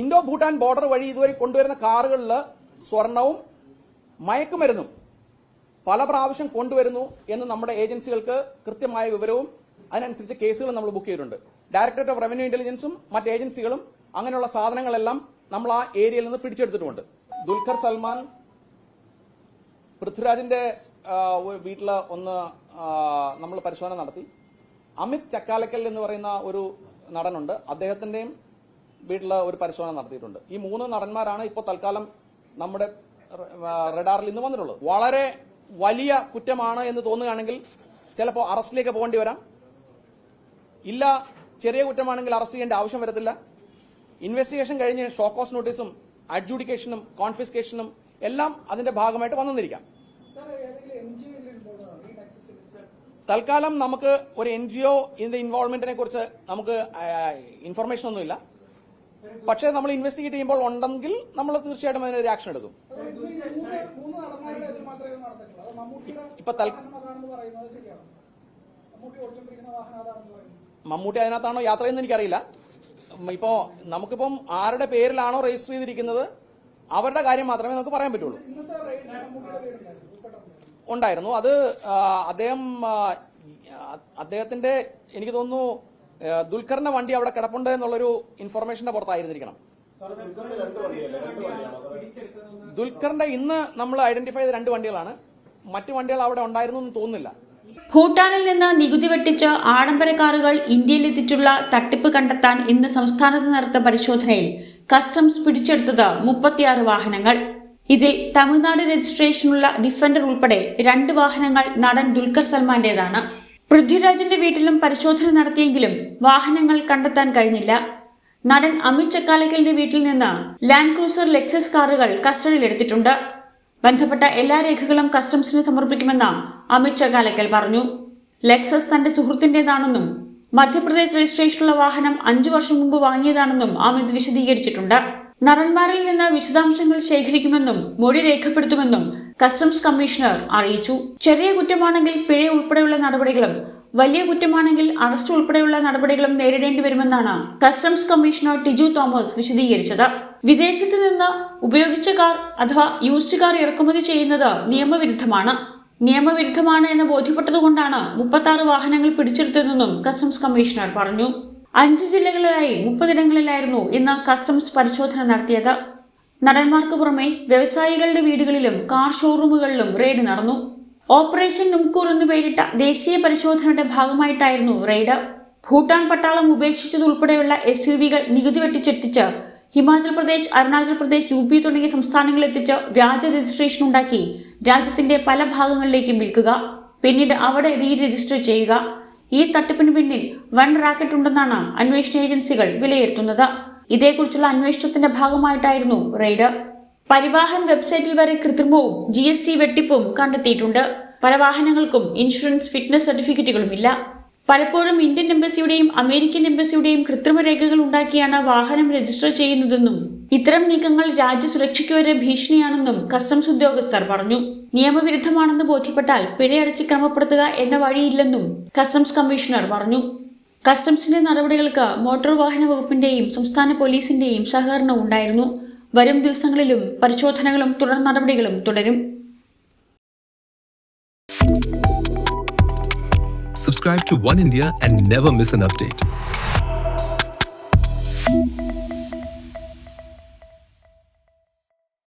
Indo Bhutan border വഴി ഇതുവരെ കൊണ്ടുവരുന്ന കാറുകളിൽ സ്വർണവും മയക്കുമരുന്നും പല പ്രാവശ്യം കൊണ്ടുവരുന്നു എന്ന് നമ്മുടെ ഏജൻസികൾക്ക് കൃത്യമായ വിവരവും അതിനനുസരിച്ച് കേസുകൾ നമ്മൾ ബുക്ക് ചെയ്തിട്ടുണ്ട്. ഡയറക്ടറേറ്റ് ഓഫ് റവന്യൂ ഇന്റലിജൻസും മറ്റ് ഏജൻസികളും അങ്ങനെയുള്ള സാധനങ്ങളെല്ലാം നമ്മൾ ആ ഏരിയയിൽ നിന്ന് പിടിച്ചെടുത്തിട്ടുമുണ്ട് ദുൽഖർ സൽമാൻ പൃഥ്വിരാജിന്റെ വീട്ടിൽ ഒന്ന് നമ്മൾ പരിശോധന നടത്തി. അമിത് ചക്കാലക്കൽ എന്ന് പറയുന്ന ഒരു നടനുണ്ട്. അദ്ദേഹത്തിന്റെയും വീട്ടിൽ ഒരു പരിശോധന നടത്തിയിട്ടുണ്ട്. ഈ മൂന്ന് നടന്മാരാണ് ഇപ്പോൾ തൽക്കാലം നമ്മുടെ റഡാറിൽ ഇന്ന് വന്നിട്ടുള്ളത്. വളരെ വലിയ കുറ്റമാണ് എന്ന് തോന്നുകയാണെങ്കിൽ ചിലപ്പോൾ അറസ്റ്റിലേക്ക് പോകേണ്ടി വരാം. ഇല്ല ചെറിയ കുറ്റമാണെങ്കിൽ അറസ്റ്റ് ചെയ്യേണ്ട ആവശ്യം വരത്തില്ല. ഇൻവെസ്റ്റിഗേഷൻ കഴിഞ്ഞ് ഷോക്കോസ് നോട്ടീസും അഡ്ജുഡിക്കേഷനും കോൺഫിസ്കേഷനും എല്ലാം അതിന്റെ ഭാഗമായിട്ട് വന്നിരിക്കാം. തൽക്കാലം നമുക്ക് ഒരു എൻ ജി ഒ ഇതിന്റെ ഇൻവോൾവ്മെന്റിനെ കുറിച്ച് നമുക്ക് ഇൻഫർമേഷൻ ഒന്നുമില്ല. പക്ഷേ നമ്മൾ ഇൻവെസ്റ്റിഗേറ്റ് ചെയ്യുമ്പോൾ ഉണ്ടെങ്കിൽ നമ്മൾ തീർച്ചയായിട്ടും അതിനൊരു ആക്ഷൻ എടുക്കും. ഇപ്പൊ മമ്മൂട്ടി അതിനകത്താണോ യാത്ര ചെയ്യുന്നത് എനിക്കറിയില്ല ഇപ്പോ നമുക്കിപ്പം ആരുടെ പേരിലാണോ രജിസ്റ്റർ ചെയ്തിരിക്കുന്നത്? അവരുടെ കാര്യം മാത്രമേ നമുക്ക് പറയാൻ പറ്റുള്ളൂ. ഉണ്ടായിരുന്നു. അത് അദ്ദേഹം അദ്ദേഹത്തിന്റെ എനിക്ക് തോന്നുന്നു ദുൽഖറിന്റെ വണ്ടി അവിടെ കിടപ്പുണ്ട് എന്നുള്ളൊരു ഇൻഫർമേഷന്റെ പുറത്തായിരുന്നിരിക്കണം. ദുൽഖറിന്റെ ഇന്ന് നമ്മൾ ഐഡന്റിഫൈ ചെയ്ത രണ്ട് വണ്ടികളാണ്. മറ്റു വണ്ടികൾ അവിടെ ഉണ്ടായിരുന്നു എന്ന് തോന്നുന്നില്ല. ഭൂട്ടാനിൽ നിന്ന് നികുതി വെട്ടിച്ച് ആഡംബര കാറുകൾ ഇന്ത്യയിലെത്തിച്ചുള്ള തട്ടിപ്പ് കണ്ടെത്താൻ ഇന്ന് സംസ്ഥാനത്ത് നടത്തിയ പരിശോധനയിൽ കസ്റ്റംസ് പിടിച്ചെടുത്തത് മുപ്പത്തിയാറ് വാഹനങ്ങൾ. ഇതിൽ തമിഴ്നാട് രജിസ്ട്രേഷനുള്ള ഡിഫൻഡർ ഉൾപ്പെടെ രണ്ട് വാഹനങ്ങൾ നടൻ ദുൽഖർ സൽമാന്റേതാണ്. പൃഥ്വിരാജിന്റെ വീട്ടിലും പരിശോധന നടത്തിയെങ്കിലും വാഹനങ്ങൾ കണ്ടെത്താൻ കഴിഞ്ഞില്ല. നടൻ അമിത് ചക്കാലക്കലിന്റെ വീട്ടിൽ നിന്ന് ലാൻഡ് ക്രൂസർ ലെക്സസ് കാറുകൾ കസ്റ്റഡിയിലെടുത്തിട്ടുണ്ട്. ബന്ധപ്പെട്ട എല്ലാ രേഖകളും കസ്റ്റംസിന് സമർപ്പിക്കുമെന്ന് അമിത് ചക്കാലക്കൽ പറഞ്ഞു. ലെക്സസ് തന്റെ സുഹൃത്തിന്റേതാണെന്നും മധ്യപ്രദേശ് രജിസ്ട്രേഷനുള്ള വാഹനം അഞ്ചു വർഷം മുമ്പ് വാങ്ങിയതാണെന്നും അമിത് വിശദീകരിച്ചിട്ടുണ്ട്. നടന്മാരിൽ നിന്ന് വിശദാംശങ്ങൾ ശേഖരിക്കുമെന്നും മൊഴി രേഖപ്പെടുത്തുമെന്നും കസ്റ്റംസ് കമ്മീഷണർ അറിയിച്ചു. ചെറിയ കുറ്റമാണെങ്കിൽ പിഴ ഉൾപ്പെടെയുള്ള നടപടികളും വലിയ കുറ്റമാണെങ്കിൽ അറസ്റ്റ് ഉൾപ്പെടെയുള്ള നടപടികളും നേരിടേണ്ടി വരുമെന്നാണ് കസ്റ്റംസ് കമ്മീഷണർ ടിജു തോമസ് വിശദീകരിച്ചത്. വിദേശത്ത് നിന്ന് ഉപയോഗിച്ച കാർ അഥവാ യൂസ്ഡ് കാർ ഇറക്കുമതി ചെയ്യുന്നത് നിയമവിരുദ്ധമാണ്. നിയമവിരുദ്ധമാണ് എന്ന് ബോധ്യപ്പെട്ടതുകൊണ്ടാണ് മുപ്പത്തി വാഹനങ്ങൾ പിടിച്ചെടുത്തതെന്നും കസ്റ്റംസ് കമ്മീഷണർ പറഞ്ഞു. അഞ്ച് ജില്ലകളിലായി മുപ്പതിടങ്ങളിലായിരുന്നു ഇന്ന് കസ്റ്റംസ് പരിശോധന നടത്തിയത്. നടന്മാർക്ക് പുറമെ വ്യവസായികളുടെ വീടുകളിലും കാർ ഷോറൂമുകളിലും റെയ്ഡ് നടന്നു. ഓപ്പറേഷൻ നുംകൂർ എന്ന് പേരിട്ട ദേശീയ പരിശോധനയുടെ ഭാഗമായിട്ടായിരുന്നു റെയ്ഡ്. ഭൂട്ടാൻ പട്ടാളം ഉപേക്ഷിച്ചതുൾപ്പെടെയുള്ള എസ് യു വികൾ നികുതി വെട്ടിച്ചെത്തിച്ച് ഹിമാചൽ പ്രദേശ് അരുണാചൽ പ്രദേശ് യു പി തുടങ്ങിയ സംസ്ഥാനങ്ങളിൽ എത്തിച്ച് വ്യാജ രജിസ്ട്രേഷൻ ഉണ്ടാക്കി. രാജ്യത്തിന്റെ പല ഭാഗങ്ങളിലേക്കും വിൽക്കുക. പിന്നീട് അവിടെ റീ രജിസ്റ്റർ ചെയ്യുക. ഈ തട്ടിപ്പിന് പിന്നിൽ വൻ റാക്കറ്റ് ഉണ്ടെന്നാണ് അന്വേഷണ ഏജൻസികൾ വിലയിരുത്തുന്നത്. ഇതേക്കുറിച്ചുള്ള അന്വേഷണത്തിന്റെ ഭാഗമായിട്ടായിരുന്നു റെയ്ഡ്. പരിവാഹൻ വെബ്സൈറ്റിൽ വരെ കൃത്രിമവും ജി എസ് ടി വെട്ടിപ്പും കണ്ടെത്തിയിട്ടുണ്ട്. പല വാഹനങ്ങൾക്കും ഇൻഷുറൻസ് ഫിറ്റ്നസ് സർട്ടിഫിക്കറ്റുകളുമില്ല. പലപ്പോഴും ഇന്ത്യൻ എംബസിയുടെയും അമേരിക്കൻ എംബസിയുടെയും കൃത്രിമ രേഖകൾ ഉണ്ടാക്കിയാണ് വാഹനം രജിസ്റ്റർ ചെയ്യുന്നതെന്നും ഇത്തരം നീക്കങ്ങൾ രാജ്യസുരക്ഷയ്ക്ക് വരെ ഭീഷണിയാണെന്നും കസ്റ്റംസ് ഉദ്യോഗസ്ഥർ പറഞ്ഞു. നിയമവിരുദ്ധമാണെന്ന് ബോധ്യപ്പെട്ടാൽ പിഴയടച്ച് ക്രമപ്പെടുത്തുക എന്ന വഴിയില്ലെന്നും കസ്റ്റംസ് കമ്മീഷണർ പറഞ്ഞു. കസ്റ്റംസിന്റെ നടപടികൾക്ക് മോട്ടോർ വാഹന വകുപ്പിന്റെയും സംസ്ഥാന പോലീസിന്റെയും സഹകരണം ഉണ്ടായിരുന്നു. വരും ദിവസങ്ങളിലും പരിശോധനകളും തുടർ നടപടികളും തുടരും. Subscribe to One India and never miss an update.